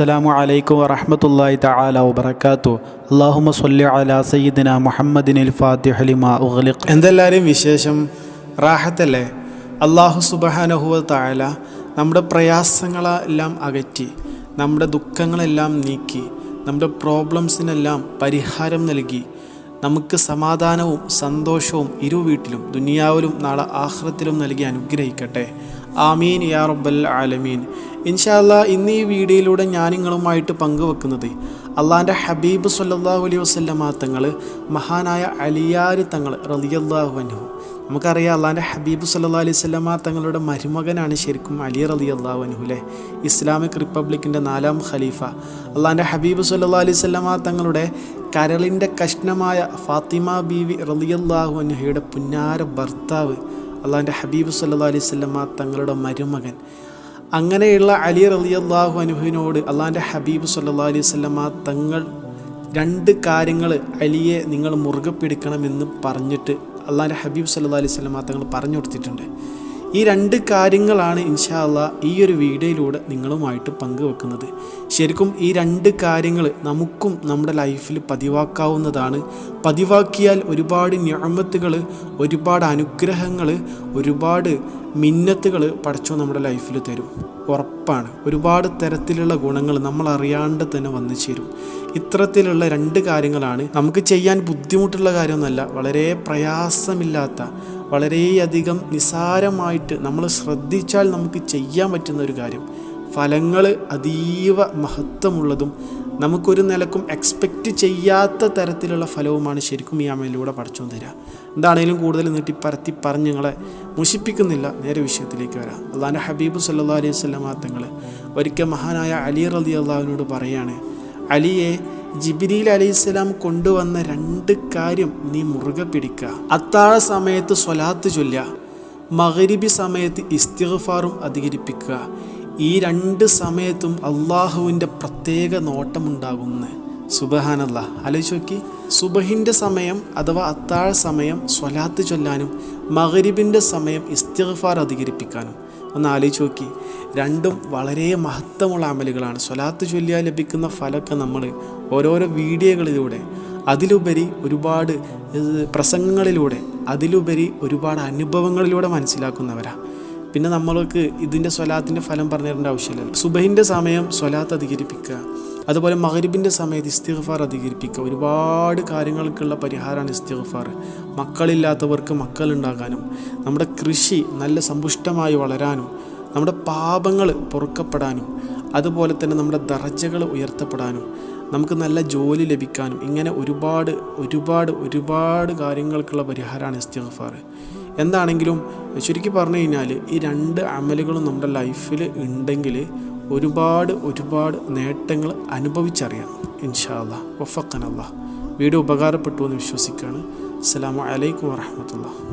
അസ്സലാമു അലൈക്കും വറഹ്മത്തുള്ളാഹി തആല വബറകാതു അല്ലാഹുമ്മ സ്വല്ലി അലാ സയ്യിദിന മുഹമ്മദിനിൽ ഫാത്തിഹ ലിമാ ഉഗ്ലിഖ്. എന്തെല്ലാവരും വിശേഷം? റാഹത്തല്ലേ? അള്ളാഹു സുബഹാനഹുവ തായാല നമ്മുടെ പ്രയാസങ്ങളെല്ലാം അകറ്റി നമ്മുടെ ദുഃഖങ്ങളെല്ലാം നീക്കി നമ്മുടെ പ്രോബ്ലംസിനെല്ലാം പരിഹാരം നൽകി നമുക്ക് സമാധാനവും സന്തോഷവും ഇരു വീട്ടിലും ദുനിയാവിലും നാളെ ആഹ്റത്തിലും നൽകി അനുഗ്രഹിക്കട്ടെ. ആമീൻ യാ റബ്ബൽ ആലമീൻ. ഇൻഷാല്ല ഇന്ന് ഈ വീഡിയോയിലൂടെ ഞാൻ നിങ്ങളുമായിട്ട് പങ്കുവെക്കുന്നത് അള്ളാന്റെ ഹബീബ് സല്ലാഹു അലൈഹി വസല്ലമ തങ്ങൾ മഹാനായ അലിയാർ തങ്ങൾ റലിയല്ലാഹു അൻഹു. നമുക്കറിയാം അള്ളാന്റെ ഹബീബ് സല്ലാ അലൈഹി വസല്ലമ തങ്ങളുടെ മരുമകനാണ് ശരിക്കും അലി റളിയല്ലാഹു അൻഹു അല്ലേ? ഇസ്ലാമിക് റിപ്പബ്ലിക്കിന്റെ നാലാം ഖലീഫ. അള്ളാന്റെ ഹബീബ് സല്ലാ അലൈഹി വസല്ലമ തങ്ങളുടെ കരളിന്റെ കഷ്ണമായ ഫാത്തിമ ബീവി റലിയല്ലാഹു അൻഹയുടെ പുന്നാര ഭർത്താവ് അള്ളാന്റെ ഹബീബ് സല്ലാ അലൈഹി സ്വല്ലമ്മ തങ്ങളുടെ മരുമകൻ. അങ്ങനെയുള്ള അലി റലിയല്ലാഹു അനുഹുവിനോട് അള്ളാന്റെ ഹബീബ് സല്ലാ അലൈഹി സ്വല്ലമ്മ തങ്ങൾ രണ്ട് കാര്യങ്ങൾ അലിയെ നിങ്ങൾ മുറുകെ പിടിക്കണമെന്ന് പറഞ്ഞിട്ട് അള്ളാന്റെ ഹബീബ് സല്ലാ അലൈഹി വസല്ലമ തങ്ങൾ പറഞ്ഞു കൊടുത്തിട്ടുണ്ട്. ഈ രണ്ട് കാര്യങ്ങളാണ് ഇൻഷാ അല്ലാ ഈ ഒരു വീഡിയോയിലൂടെ നിങ്ങളുമായിട്ട് പങ്കുവെക്കുന്നത്. ശരിക്കും ഈ രണ്ട് കാര്യങ്ങൾ നമുക്കും നമ്മുടെ ലൈഫിൽ പതിവാക്കാവുന്നതാണ്. പതിവാക്കിയാൽ ഒരുപാട് ഞാമത്തുകൾ ഒരുപാട് അനുഗ്രഹങ്ങൾ ഒരുപാട് മിന്നത്തുകൾ പഠിച്ചോ നമ്മുടെ ലൈഫിൽ തരും. ഉറപ്പാണ്. ഒരുപാട് തരത്തിലുള്ള ഗുണങ്ങൾ നമ്മൾ അറിയാണ്ട് തന്നെ വന്നു ചേരും. ഇത്തരത്തിലുള്ള രണ്ട് കാര്യങ്ങളാണ്. നമുക്ക് ചെയ്യാൻ ബുദ്ധിമുട്ടുള്ള കാര്യമൊന്നുമല്ല. വളരെ പ്രയാസമില്ലാത്ത വളരെയധികം നിസാരമായിട്ട് നമ്മൾ ശ്രദ്ധിച്ചാൽ നമുക്ക് ചെയ്യാൻ പറ്റുന്ന ഒരു കാര്യം. ഫലങ്ങൾ അതീവ മഹത്വമുള്ളതും നമുക്കൊരു നിലക്കും എക്സ്പെക്റ്റ് ചെയ്യാത്ത തരത്തിലുള്ള ഫലവുമാണ് ശരിക്കും ഈ അമലിലൂടെ പഠിച്ചു തരിക. എന്താണേലും കൂടുതൽ നീട്ടി പരത്തി പറഞ്ഞ് ഞങ്ങളെ മുഷിപ്പിക്കുന്നില്ല. നേരെ വിഷയത്തിലേക്ക് വരാം. അള്ളാഹാന്റെ ഹബീബ് സല്ലാ അലൈഹി സ്വലമാ തങ്ങൾ ഒരിക്കൽ മഹാനായ അലി റലി അള്ളാഹുവിനോട് പറയാണ് അലിയെ ജിബിരിൽ അലൈഹിസ്സലാം കൊണ്ടുവന്ന രണ്ട് കാര്യം നീ മുറുകെ പിടിക്കുക അത്താഴ സമയത്ത് സ്വലാത്ത് ചൊല്ലുക മകരിബി സമയത്ത് ഇസ്തിഗ്ഫാറും അധികരിപ്പിക്കുക. ഈ രണ്ട് സമയത്തും അള്ളാഹുവിന്റെ പ്രത്യേക നോട്ടമുണ്ടാകുന്നു. സുബഹാനല്ല. ആലോചിച്ച് നോക്കി. സുബഹിന്റെ സമയം അഥവാ അത്താഴ സമയം സ്വലാത്ത് ചൊല്ലാനും മകരിബിന്റെ സമയം ഇസ്തിഗ്ഫാർ അധികരിപ്പിക്കാനും. ഒന്ന് ആലോചിച്ച് നോക്കി. രണ്ടും വളരെ മഹത്വമുള്ള അമലുകളാണ്. സ്വലാത്ത് ചൊല്ലിയാൽ ലഭിക്കുന്ന ഫലമൊക്കെ നമ്മൾ ഓരോരോ വീഡിയോകളിലൂടെ അതിലുപരി ഒരുപാട് പ്രസംഗങ്ങളിലൂടെ അതിലുപരി ഒരുപാട് അനുഭവങ്ങളിലൂടെ മനസ്സിലാക്കുന്നവരാണ് പിന്നെ നമ്മൾക്ക് ഇതിന്റെ സ്വലാത്തിന്റെ ഫലം പറഞ്ഞു തരേണ്ട ആവശ്യമില്ല. സുബഹിന്റെ സമയം സ്വലാത്ത് അധികരിപ്പിക്കുക. അതുപോലെ മഹരിബിന്റെ സമയത്ത് ഇസ്തിഗ്ഫാർ അധികരിപ്പിക്കുക. ഒരുപാട് കാര്യങ്ങൾക്കുള്ള പരിഹാരമാണ് ഇസ്തിഗ്ഫാർ. മക്കളില്ലാത്തവർക്ക് മക്കളുണ്ടാകാനും നമ്മുടെ കൃഷി നല്ല സമ്പുഷ്ടമായി വളരാനും നമ്മുടെ പാപങ്ങൾ പൊറുക്കപ്പെടാനും അതുപോലെ തന്നെ നമ്മുടെ ദർജകൾ ഉയർത്തപ്പെടാനും നമുക്ക് നല്ല ജോലി ലഭിക്കാനും ഇങ്ങനെ ഒരുപാട് ഒരുപാട് ഒരുപാട് കാര്യങ്ങൾക്കുള്ള പരിഹാരമാണ് ഇസ്തിഗ്ഫാർ. എന്താണെങ്കിലും ശരിക്കും പറഞ്ഞു കഴിഞ്ഞാൽ ഈ രണ്ട് അമലുകളും നമ്മുടെ ലൈഫിൽ ഉണ്ടെങ്കിൽ ഒരുപാട് ഒരുപാട് നേട്ടങ്ങൾ അനുഭവിച്ചറിയാം. ഇൻഷാല്ല വഫക്കനല്ല വീഡിയോ ഉപകാരപ്പെട്ടു എന്ന് വിശ്വസിക്കുകയാണ്. അസ്സാം വലൈക്കും വാഹമത്തുള്ള